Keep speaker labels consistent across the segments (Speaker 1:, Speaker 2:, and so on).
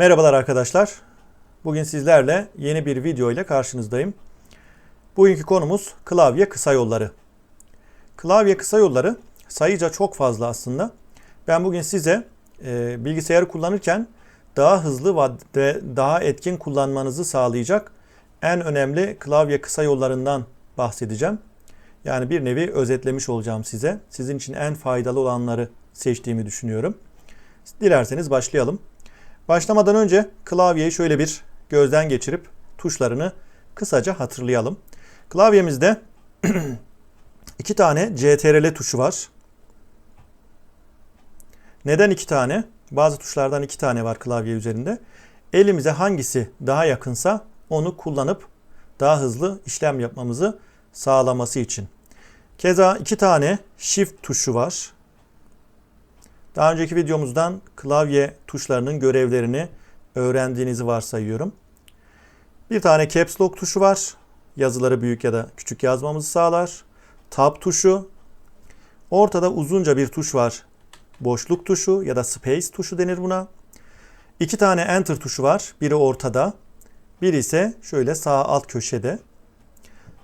Speaker 1: Merhabalar arkadaşlar. Bugün sizlerle yeni bir video ile karşınızdayım. Bugünkü konumuz klavye kısa yolları. Klavye kısa yolları sayıca çok fazla aslında. Ben bugün size e, bilgisayarı kullanırken daha hızlı ve daha etkin kullanmanızı sağlayacak en önemli klavye kısa yollarından bahsedeceğim. Yani bir nevi özetlemiş olacağım size. Sizin için en faydalı olanları seçtiğimi düşünüyorum. Dilerseniz başlayalım. Başlamadan önce klavyeyi şöyle bir gözden geçirip tuşlarını kısaca hatırlayalım. Klavyemizde iki tane CTRL tuşu var. Neden iki tane? Bazı tuşlardan iki tane var klavye üzerinde. Elimize hangisi daha yakınsa onu kullanıp daha hızlı işlem yapmamızı sağlaması için. Keza iki tane Shift tuşu var. Daha önceki videomuzdan klavye tuşlarının görevlerini öğrendiğinizi varsayıyorum. Bir tane Caps Lock tuşu var. Yazıları büyük ya da küçük yazmamızı sağlar. Tab tuşu. Ortada uzunca bir tuş var. Boşluk tuşu ya da Space tuşu denir buna. İki tane Enter tuşu var. Biri ortada. Biri ise şöyle sağ alt köşede.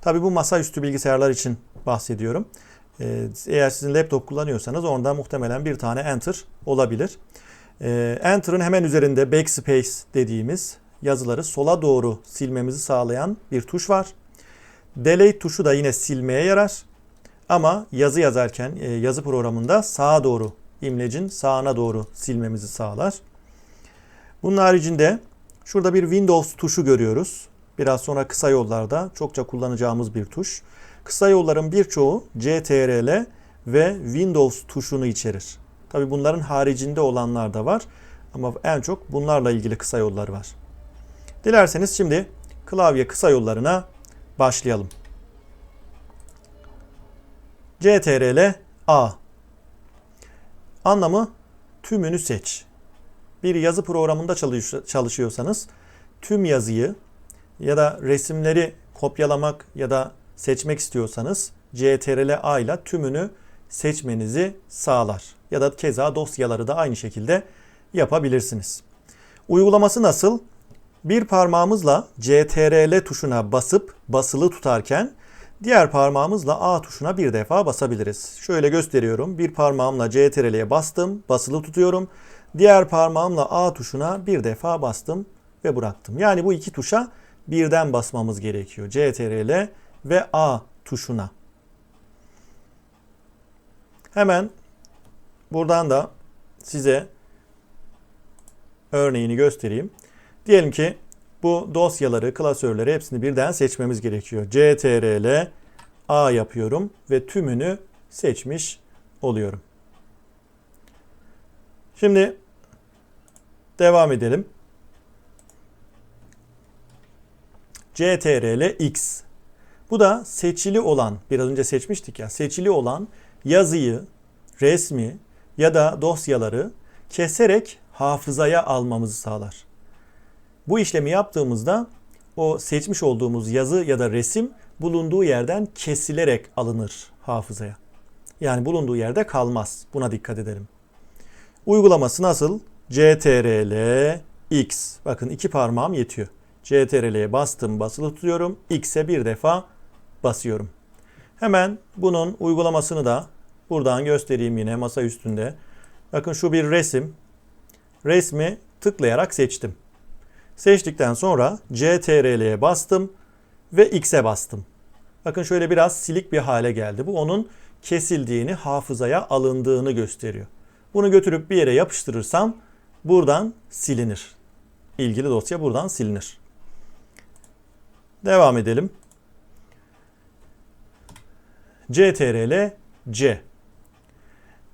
Speaker 1: Tabi bu masaüstü bilgisayarlar için bahsediyorum. Ee, eğer sizin laptop kullanıyorsanız onda muhtemelen bir tane Enter olabilir. Ee, Enter'ın hemen üzerinde Backspace dediğimiz yazıları sola doğru silmemizi sağlayan bir tuş var. Delete tuşu da yine silmeye yarar. Ama yazı yazarken e, yazı programında sağa doğru imlecin sağına doğru silmemizi sağlar. Bunun haricinde şurada bir Windows tuşu görüyoruz. Biraz sonra kısa yollarda çokça kullanacağımız bir tuş. Kısa yolların birçoğu CTRL ve Windows tuşunu içerir. Tabi bunların haricinde olanlar da var ama en çok bunlarla ilgili kısa yollar var. Dilerseniz şimdi klavye kısa yollarına başlayalım. CTRL A Anlamı tümünü seç. Bir yazı programında çalışıyorsanız tüm yazıyı ya da resimleri kopyalamak ya da seçmek istiyorsanız CTRL A ile tümünü seçmenizi sağlar. Ya da keza dosyaları da aynı şekilde yapabilirsiniz. Uygulaması nasıl? Bir parmağımızla CTRL tuşuna basıp basılı tutarken diğer parmağımızla A tuşuna bir defa basabiliriz. Şöyle gösteriyorum. Bir parmağımla CTRL'ye bastım, basılı tutuyorum. Diğer parmağımla A tuşuna bir defa bastım ve bıraktım. Yani bu iki tuşa birden basmamız gerekiyor. CTRL ve A tuşuna. Hemen buradan da size örneğini göstereyim. Diyelim ki bu dosyaları, klasörleri hepsini birden seçmemiz gerekiyor. CTRL A yapıyorum ve tümünü seçmiş oluyorum. Şimdi devam edelim. CTRL X bu da seçili olan, biraz önce seçmiştik ya, seçili olan yazıyı, resmi ya da dosyaları keserek hafızaya almamızı sağlar. Bu işlemi yaptığımızda o seçmiş olduğumuz yazı ya da resim bulunduğu yerden kesilerek alınır hafızaya. Yani bulunduğu yerde kalmaz. Buna dikkat edelim. Uygulaması nasıl? CTRL X. Bakın iki parmağım yetiyor. CTRL'ye bastım basılı tutuyorum. X'e bir defa basıyorum. Hemen bunun uygulamasını da buradan göstereyim yine masa üstünde. Bakın şu bir resim. Resmi tıklayarak seçtim. Seçtikten sonra CTRL'ye bastım ve X'e bastım. Bakın şöyle biraz silik bir hale geldi. Bu onun kesildiğini, hafızaya alındığını gösteriyor. Bunu götürüp bir yere yapıştırırsam buradan silinir. İlgili dosya buradan silinir. Devam edelim. CTRL C.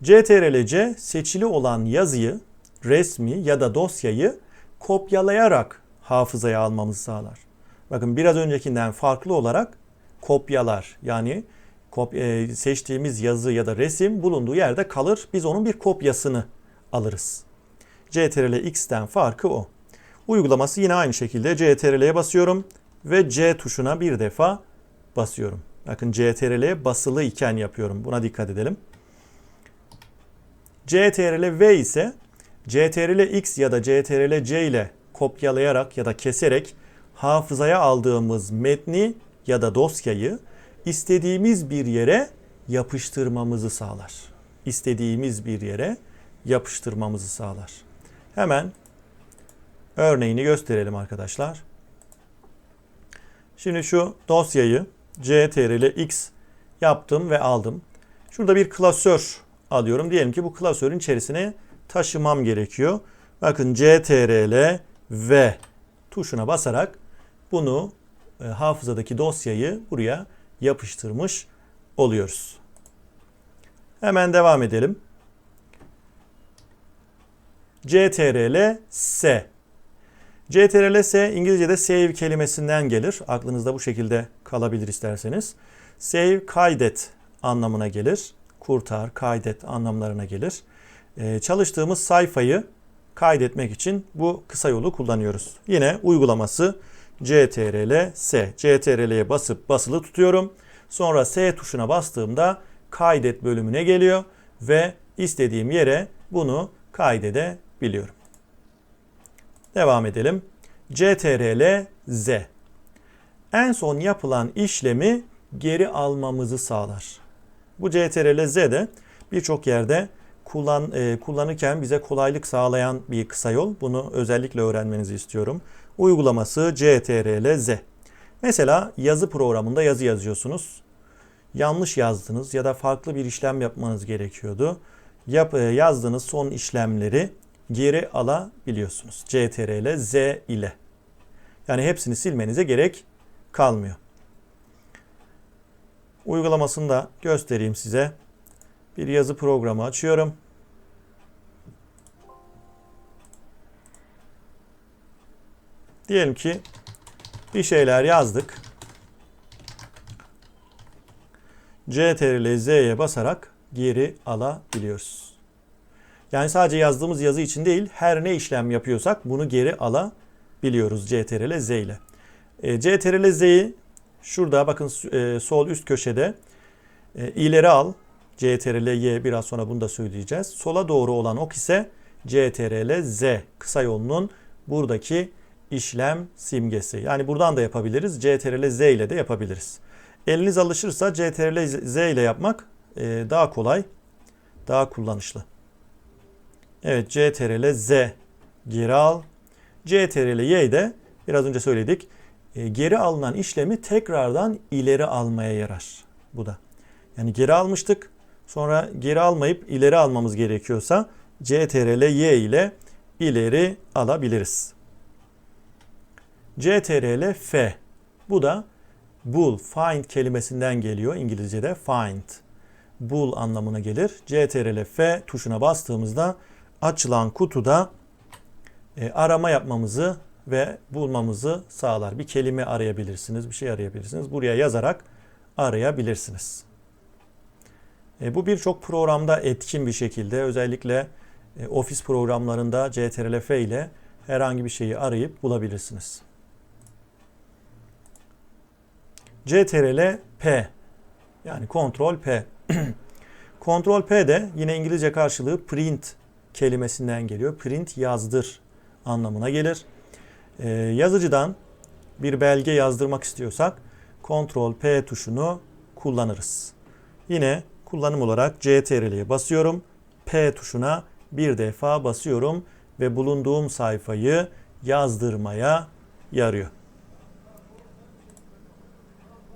Speaker 1: CTRL C seçili olan yazıyı, resmi ya da dosyayı kopyalayarak hafızaya almamızı sağlar. Bakın biraz öncekinden farklı olarak kopyalar yani e, seçtiğimiz yazı ya da resim bulunduğu yerde kalır. Biz onun bir kopyasını alırız. CTRL X'ten farkı o. Uygulaması yine aynı şekilde CTRL'ye basıyorum ve C tuşuna bir defa basıyorum. Bakın CTRL basılı iken yapıyorum. Buna dikkat edelim. CTRL V ise CTRL X ya da CTRL C ile kopyalayarak ya da keserek hafızaya aldığımız metni ya da dosyayı istediğimiz bir yere yapıştırmamızı sağlar. İstediğimiz bir yere yapıştırmamızı sağlar. Hemen örneğini gösterelim arkadaşlar. Şimdi şu dosyayı CTRL X yaptım ve aldım. Şurada bir klasör alıyorum. Diyelim ki bu klasörün içerisine taşımam gerekiyor. Bakın CTRL V tuşuna basarak bunu e, hafızadaki dosyayı buraya yapıştırmış oluyoruz. Hemen devam edelim. CTRL S. CTRL S İngilizce'de save kelimesinden gelir. Aklınızda bu şekilde kalabilir isterseniz. Save kaydet anlamına gelir. Kurtar, kaydet anlamlarına gelir. Ee, çalıştığımız sayfayı kaydetmek için bu kısa yolu kullanıyoruz. Yine uygulaması CTRL S. CTRL'ye basıp basılı tutuyorum. Sonra S tuşuna bastığımda kaydet bölümüne geliyor ve istediğim yere bunu kaydedebiliyorum. Devam edelim. CTRL Z. En son yapılan işlemi geri almamızı sağlar. Bu CTRL Z de birçok yerde kullan, e, kullanırken bize kolaylık sağlayan bir kısa yol. Bunu özellikle öğrenmenizi istiyorum. Uygulaması CTRL Z. Mesela yazı programında yazı yazıyorsunuz. Yanlış yazdınız ya da farklı bir işlem yapmanız gerekiyordu. Yap, e, yazdığınız son işlemleri geri alabiliyorsunuz. CTRL Z ile. Yani hepsini silmenize gerek kalmıyor. Uygulamasını da göstereyim size. Bir yazı programı açıyorum. Diyelim ki bir şeyler yazdık. CTRL Z'ye basarak geri alabiliyoruz. Yani sadece yazdığımız yazı için değil, her ne işlem yapıyorsak bunu geri alabiliyoruz CTRL Z ile. E, CTRL Z'yi şurada bakın e, sol üst köşede e, ileri al. CTRL Y biraz sonra bunu da söyleyeceğiz. Sola doğru olan ok ise CTRL Z kısa yolunun buradaki işlem simgesi. Yani buradan da yapabiliriz. CTRL Z ile de yapabiliriz. Eliniz alışırsa CTRL Z ile yapmak e, daha kolay, daha kullanışlı. Evet CTRL Z geri al. CTRL Y de biraz önce söyledik. E, geri alınan işlemi tekrardan ileri almaya yarar. Bu da. Yani geri almıştık. Sonra geri almayıp ileri almamız gerekiyorsa CTRL Y ile ileri alabiliriz. CTRL F. Bu da bool, find kelimesinden geliyor İngilizce'de find. Bool anlamına gelir. CTRL F tuşuna bastığımızda açılan kutuda e, arama yapmamızı ve bulmamızı sağlar. Bir kelime arayabilirsiniz, bir şey arayabilirsiniz. Buraya yazarak arayabilirsiniz. E, bu birçok programda etkin bir şekilde özellikle e, ofis programlarında CTRL-F ile herhangi bir şeyi arayıp bulabilirsiniz. CTRL-P yani Ctrl P. Ctrl P de yine İngilizce karşılığı print kelimesinden geliyor. Print yazdır anlamına gelir. Ee, yazıcıdan bir belge yazdırmak istiyorsak Ctrl P tuşunu kullanırız. Yine kullanım olarak CTRL'ye basıyorum. P tuşuna bir defa basıyorum ve bulunduğum sayfayı yazdırmaya yarıyor.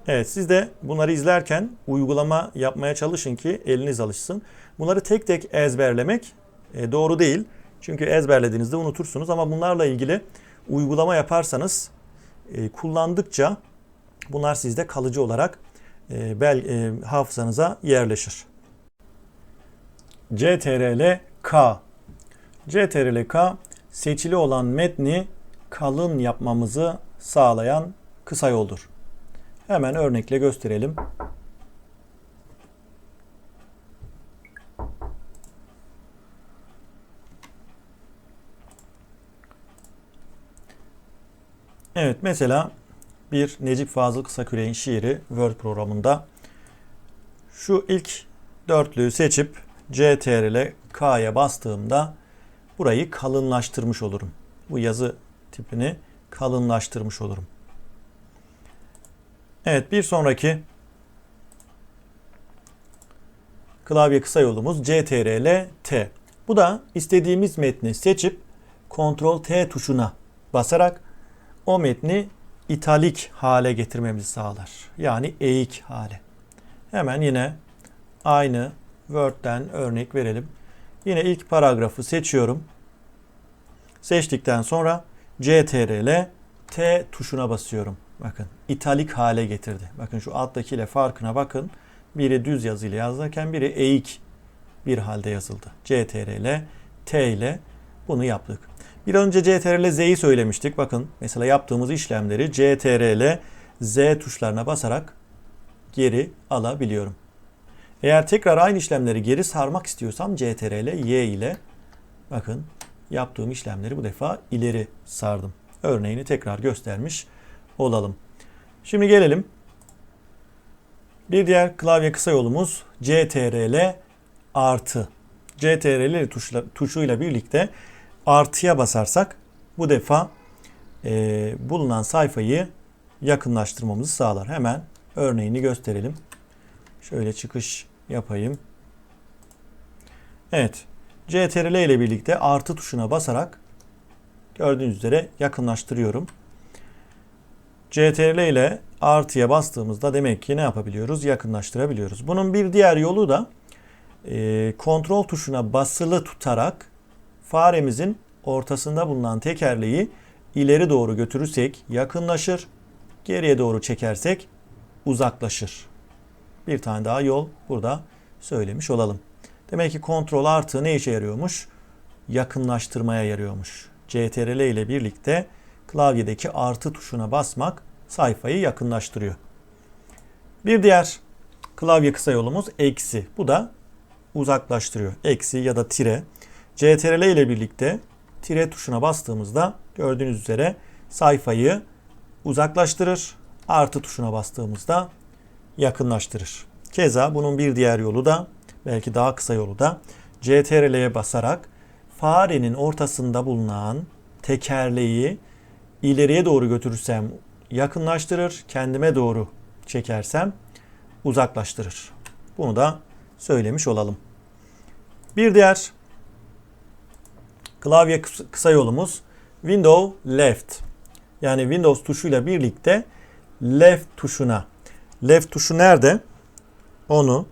Speaker 1: Evet siz de bunları izlerken uygulama yapmaya çalışın ki eliniz alışsın. Bunları tek tek ezberlemek e, doğru değil. Çünkü ezberlediğinizde unutursunuz ama bunlarla ilgili uygulama yaparsanız e, kullandıkça bunlar sizde kalıcı olarak e, bel, e, hafızanıza yerleşir. CTRL K CTRL K seçili olan metni kalın yapmamızı sağlayan kısa yoldur. Hemen örnekle gösterelim. Evet mesela bir Necip Fazıl Kısaküre'nin şiiri Word programında şu ilk dörtlüğü seçip CTRL K'ya bastığımda burayı kalınlaştırmış olurum. Bu yazı tipini kalınlaştırmış olurum. Evet bir sonraki klavye kısa yolumuz CTRL T. Bu da istediğimiz metni seçip Ctrl T tuşuna basarak o metni italik hale getirmemizi sağlar. Yani eğik hale. Hemen yine aynı Word'den örnek verelim. Yine ilk paragrafı seçiyorum. Seçtikten sonra CTRL T tuşuna basıyorum. Bakın italik hale getirdi. Bakın şu alttakiyle farkına bakın. Biri düz yazıyla yazılırken biri eğik bir halde yazıldı. CTRL T ile bunu yaptık. Bir önce CTRL Z'yi söylemiştik. Bakın mesela yaptığımız işlemleri CTRL Z tuşlarına basarak geri alabiliyorum. Eğer tekrar aynı işlemleri geri sarmak istiyorsam CTRL Y ile bakın yaptığım işlemleri bu defa ileri sardım. Örneğini tekrar göstermiş olalım. Şimdi gelelim. Bir diğer klavye kısa yolumuz CTRL artı. CTRL tuşla, tuşuyla birlikte artıya basarsak bu defa e, bulunan sayfayı yakınlaştırmamızı sağlar. Hemen örneğini gösterelim. Şöyle çıkış yapayım. Evet. CTRL ile birlikte artı tuşuna basarak gördüğünüz üzere yakınlaştırıyorum. CTRL ile artıya bastığımızda demek ki ne yapabiliyoruz? Yakınlaştırabiliyoruz. Bunun bir diğer yolu da e, kontrol tuşuna basılı tutarak faremizin ortasında bulunan tekerleği ileri doğru götürürsek yakınlaşır, geriye doğru çekersek uzaklaşır. Bir tane daha yol burada söylemiş olalım. Demek ki kontrol artı ne işe yarıyormuş? Yakınlaştırmaya yarıyormuş. CTRL ile birlikte klavyedeki artı tuşuna basmak sayfayı yakınlaştırıyor. Bir diğer klavye kısa yolumuz eksi. Bu da uzaklaştırıyor. Eksi ya da tire. CTRL ile birlikte tire tuşuna bastığımızda gördüğünüz üzere sayfayı uzaklaştırır. Artı tuşuna bastığımızda yakınlaştırır. Keza bunun bir diğer yolu da belki daha kısa yolu da CTRL'ye basarak farenin ortasında bulunan tekerleği ileriye doğru götürürsem yakınlaştırır, kendime doğru çekersem uzaklaştırır. Bunu da söylemiş olalım. Bir diğer klavye kısa yolumuz Windows Left. Yani Windows tuşuyla birlikte Left tuşuna. Left tuşu nerede? Onu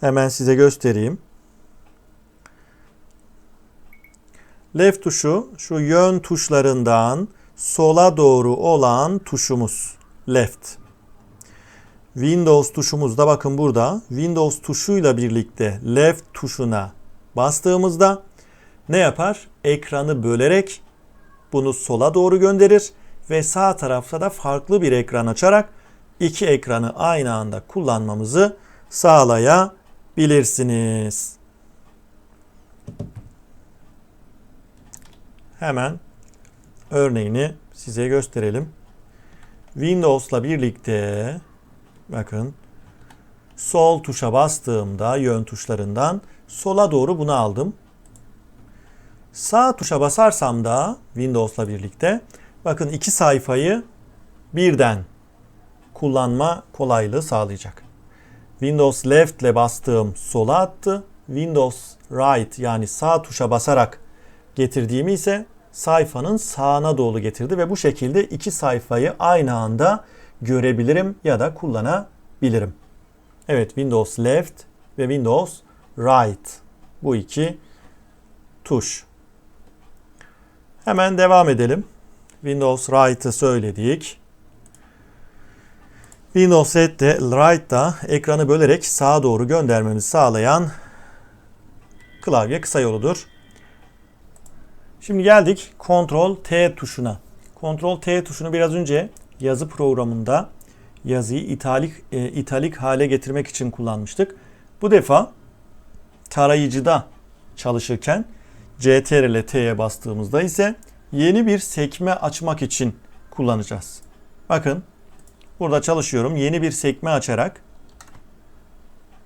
Speaker 1: hemen size göstereyim. Left tuşu şu yön tuşlarından sola doğru olan tuşumuz. Left. Windows tuşumuz da bakın burada. Windows tuşuyla birlikte left tuşuna bastığımızda ne yapar? Ekranı bölerek bunu sola doğru gönderir ve sağ tarafta da farklı bir ekran açarak iki ekranı aynı anda kullanmamızı sağlayabilirsiniz. Hemen örneğini size gösterelim. Windows'la birlikte bakın sol tuşa bastığımda yön tuşlarından sola doğru bunu aldım. Sağ tuşa basarsam da Windows'la birlikte bakın iki sayfayı birden kullanma kolaylığı sağlayacak. Windows Left ile bastığım sola attı. Windows Right yani sağ tuşa basarak getirdiğimi ise sayfanın sağına doğru getirdi ve bu şekilde iki sayfayı aynı anda görebilirim ya da kullanabilirim. Evet Windows Left ve Windows Right bu iki tuş. Hemen devam edelim. Windows Right'ı söyledik. Windows Set'te Right'da ekranı bölerek sağa doğru göndermemizi sağlayan klavye kısa yoludur. Şimdi geldik Ctrl T tuşuna. Ctrl T tuşunu biraz önce yazı programında yazıyı italik e, italik hale getirmek için kullanmıştık. Bu defa tarayıcıda çalışırken CTRL T'ye bastığımızda ise yeni bir sekme açmak için kullanacağız. Bakın burada çalışıyorum. Yeni bir sekme açarak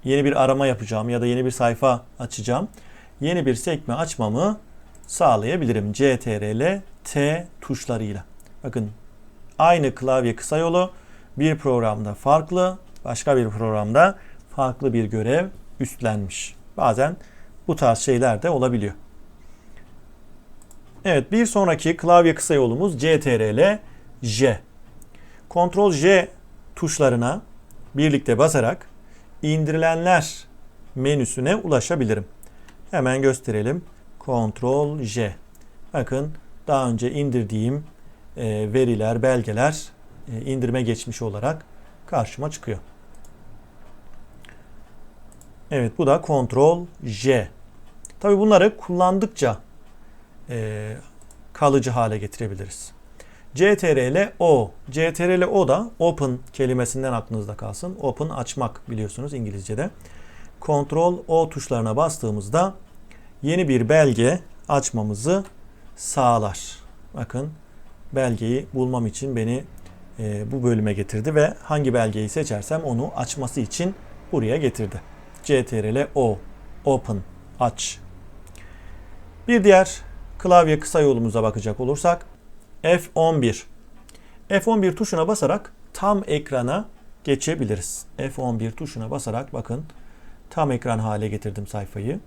Speaker 1: yeni bir arama yapacağım ya da yeni bir sayfa açacağım. Yeni bir sekme açmamı sağlayabilirim. CTRL T tuşlarıyla. Bakın aynı klavye kısa yolu bir programda farklı, başka bir programda farklı bir görev üstlenmiş. Bazen bu tarz şeyler de olabiliyor. Evet bir sonraki klavye kısa yolumuz CTRL J. Ctrl J tuşlarına birlikte basarak indirilenler menüsüne ulaşabilirim. Hemen gösterelim. Ctrl J. Bakın daha önce indirdiğim e, veriler, belgeler e, indirme geçmiş olarak karşıma çıkıyor. Evet bu da Ctrl J. Tabi bunları kullandıkça e, kalıcı hale getirebiliriz. CTRL O. CTRL O da open kelimesinden aklınızda kalsın. Open açmak biliyorsunuz İngilizce'de. Ctrl O tuşlarına bastığımızda yeni bir belge açmamızı sağlar. Bakın belgeyi bulmam için beni e, bu bölüme getirdi ve hangi belgeyi seçersem onu açması için buraya getirdi. CTRL O Open aç. Bir diğer klavye kısa yolumuza bakacak olursak F11. F11 tuşuna basarak tam ekrana geçebiliriz. F11 tuşuna basarak bakın tam ekran hale getirdim sayfayı.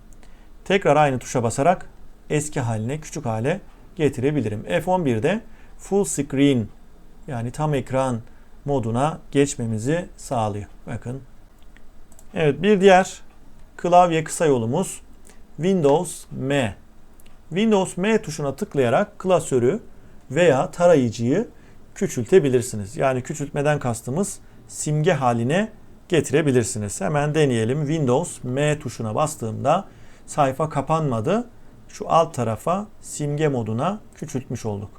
Speaker 1: Tekrar aynı tuşa basarak eski haline, küçük hale getirebilirim. F11'de full screen yani tam ekran moduna geçmemizi sağlıyor. Bakın. Evet bir diğer klavye kısa yolumuz Windows M. Windows M tuşuna tıklayarak klasörü veya tarayıcıyı küçültebilirsiniz. Yani küçültmeden kastımız simge haline getirebilirsiniz. Hemen deneyelim. Windows M tuşuna bastığımda sayfa kapanmadı. Şu alt tarafa simge moduna küçültmüş olduk.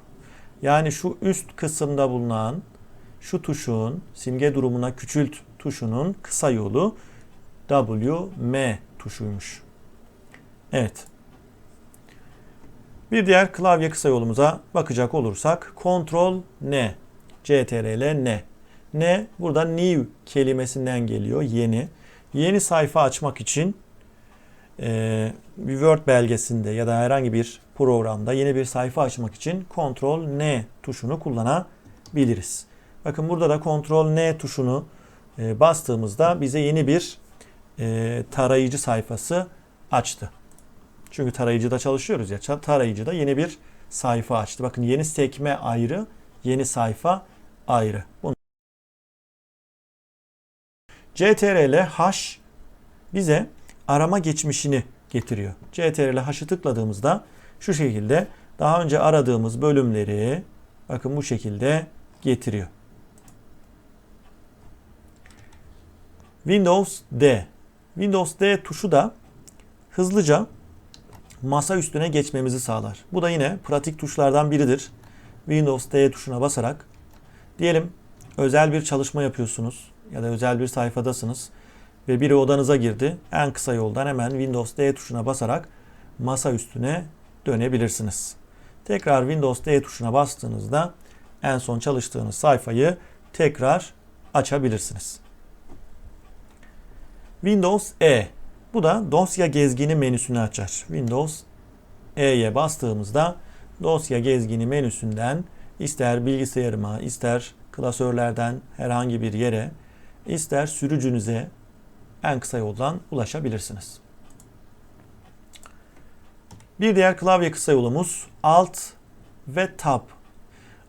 Speaker 1: Yani şu üst kısımda bulunan şu tuşun simge durumuna küçült tuşunun kısa yolu WM tuşuymuş. Evet. Bir diğer klavye kısa yolumuza bakacak olursak Ctrl N, CTRL N. N burada new kelimesinden geliyor yeni. Yeni sayfa açmak için e, Word belgesinde ya da herhangi bir programda yeni bir sayfa açmak için Ctrl N tuşunu kullanabiliriz. Bakın burada da Ctrl N tuşunu e, bastığımızda bize yeni bir e, tarayıcı sayfası açtı. Çünkü tarayıcıda çalışıyoruz ya. Tarayıcıda yeni bir sayfa açtı. Bakın yeni sekme ayrı, yeni sayfa ayrı. Bunu CTRL H bize arama geçmişini getiriyor. CTRL H'ı tıkladığımızda şu şekilde daha önce aradığımız bölümleri bakın bu şekilde getiriyor. Windows D. Windows D tuşu da hızlıca masa üstüne geçmemizi sağlar. Bu da yine pratik tuşlardan biridir. Windows D tuşuna basarak diyelim özel bir çalışma yapıyorsunuz ya da özel bir sayfadasınız ve biri odanıza girdi. En kısa yoldan hemen Windows D tuşuna basarak masa üstüne dönebilirsiniz. Tekrar Windows D tuşuna bastığınızda en son çalıştığınız sayfayı tekrar açabilirsiniz. Windows E bu da dosya gezgini menüsünü açar. Windows E'ye bastığımızda dosya gezgini menüsünden ister bilgisayarıma, ister klasörlerden herhangi bir yere, ister sürücünüze en kısa yoldan ulaşabilirsiniz. Bir diğer klavye kısa yolumuz Alt ve Tab.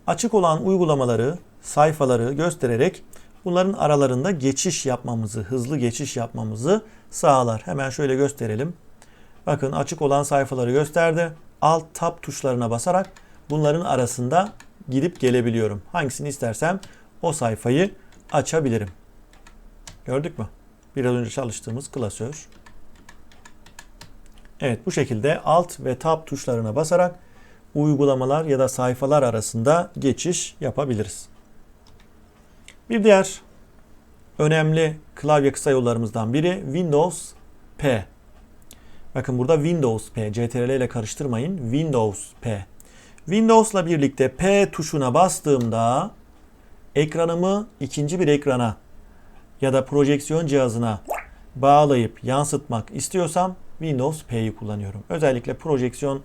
Speaker 1: Açık olan uygulamaları, sayfaları göstererek bunların aralarında geçiş yapmamızı, hızlı geçiş yapmamızı sağlar. Hemen şöyle gösterelim. Bakın açık olan sayfaları gösterdi. Alt tab tuşlarına basarak bunların arasında gidip gelebiliyorum. Hangisini istersem o sayfayı açabilirim. Gördük mü? Biraz önce çalıştığımız klasör. Evet bu şekilde alt ve tab tuşlarına basarak uygulamalar ya da sayfalar arasında geçiş yapabiliriz. Bir diğer önemli klavye kısa yollarımızdan biri Windows P. Bakın burada Windows P, CTRL ile karıştırmayın. Windows P. Windows'la birlikte P tuşuna bastığımda ekranımı ikinci bir ekrana ya da projeksiyon cihazına bağlayıp yansıtmak istiyorsam Windows P'yi kullanıyorum. Özellikle projeksiyon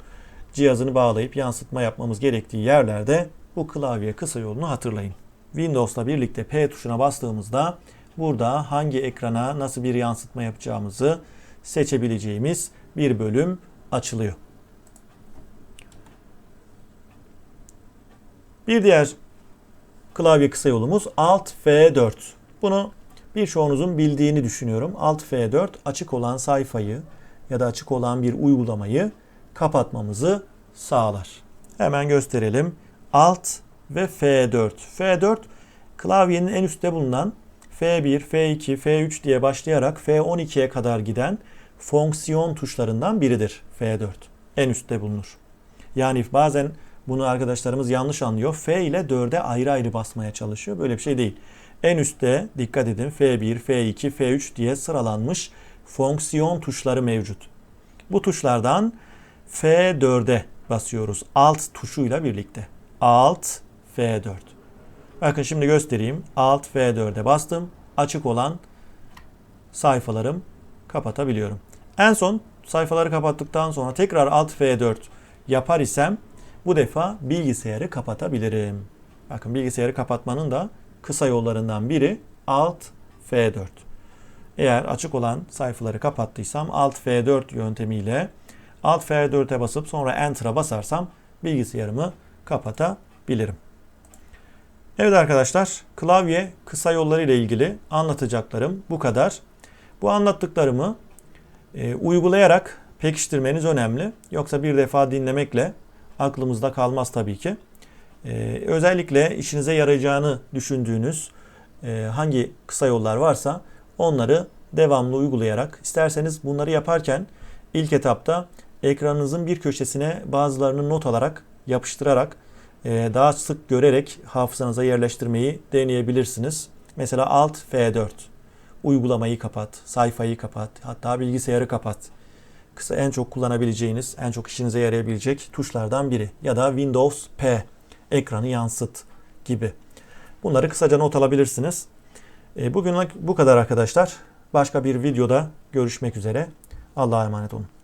Speaker 1: cihazını bağlayıp yansıtma yapmamız gerektiği yerlerde bu klavye kısa yolunu hatırlayın. Windows'la birlikte P tuşuna bastığımızda burada hangi ekrana nasıl bir yansıtma yapacağımızı seçebileceğimiz bir bölüm açılıyor. Bir diğer klavye kısa yolumuz Alt F4. Bunu birçoğunuzun bildiğini düşünüyorum. Alt F4 açık olan sayfayı ya da açık olan bir uygulamayı kapatmamızı sağlar. Hemen gösterelim. Alt ve F4. F4 klavyenin en üstte bulunan F1, F2, F3 diye başlayarak F12'ye kadar giden fonksiyon tuşlarından biridir F4. En üstte bulunur. Yani bazen bunu arkadaşlarımız yanlış anlıyor. F ile 4'e ayrı ayrı basmaya çalışıyor. Böyle bir şey değil. En üstte dikkat edin F1, F2, F3 diye sıralanmış fonksiyon tuşları mevcut. Bu tuşlardan F4'e basıyoruz. Alt tuşuyla birlikte. Alt F4. Bakın şimdi göstereyim. Alt F4'e bastım. Açık olan sayfalarım kapatabiliyorum. En son sayfaları kapattıktan sonra tekrar Alt F4 yapar isem bu defa bilgisayarı kapatabilirim. Bakın bilgisayarı kapatmanın da kısa yollarından biri Alt F4. Eğer açık olan sayfaları kapattıysam Alt F4 yöntemiyle Alt F4'e basıp sonra Enter'a basarsam bilgisayarımı kapatabilirim. Evet arkadaşlar, klavye kısa yolları ile ilgili anlatacaklarım bu kadar. Bu anlattıklarımı e, uygulayarak pekiştirmeniz önemli. Yoksa bir defa dinlemekle aklımızda kalmaz tabii ki. E, özellikle işinize yarayacağını düşündüğünüz e, hangi kısa yollar varsa onları devamlı uygulayarak isterseniz bunları yaparken ilk etapta ekranınızın bir köşesine bazılarını not alarak yapıştırarak daha sık görerek hafızanıza yerleştirmeyi deneyebilirsiniz. Mesela Alt F4 uygulamayı kapat, sayfayı kapat, hatta bilgisayarı kapat. Kısa en çok kullanabileceğiniz, en çok işinize yarayabilecek tuşlardan biri ya da Windows P ekranı yansıt gibi. Bunları kısaca not alabilirsiniz. E, bugünlük bu kadar arkadaşlar. Başka bir videoda görüşmek üzere. Allah'a emanet olun.